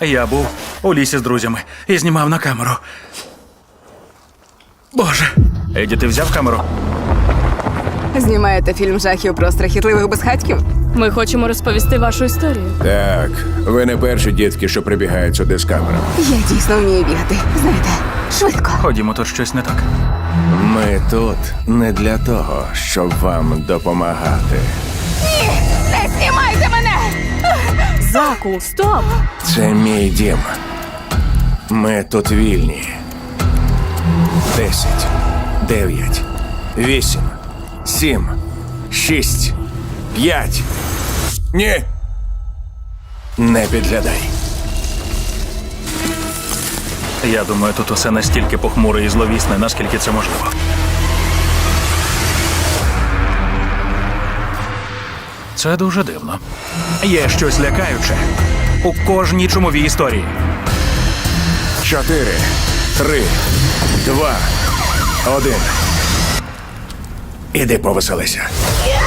Я був у лісі з друзями і знімав на камеру. Боже. Еді, ти взяв камеру? Знімаєте фільм жахів про страхітливих безхатьків? Ми хочемо розповісти вашу історію. Так, ви не перші дітки, що прибігають сюди з камерами. Я дійсно вмію бігати. Знаєте, швидко. Ходімо, тут щось не так. Ми тут не для того, щоб вам допомагати. Заку, стоп! Це мій дім. Ми тут вільні. Десять, дев'ять, вісім, сім, шість, п'ять. Ні. Не підглядай. Я думаю, тут усе настільки похмуре і зловісне, наскільки це можливо. Це дуже дивно. Є щось лякаюче у кожній чумовій історії. Чотири, три, два, один. Іди повеселися. Я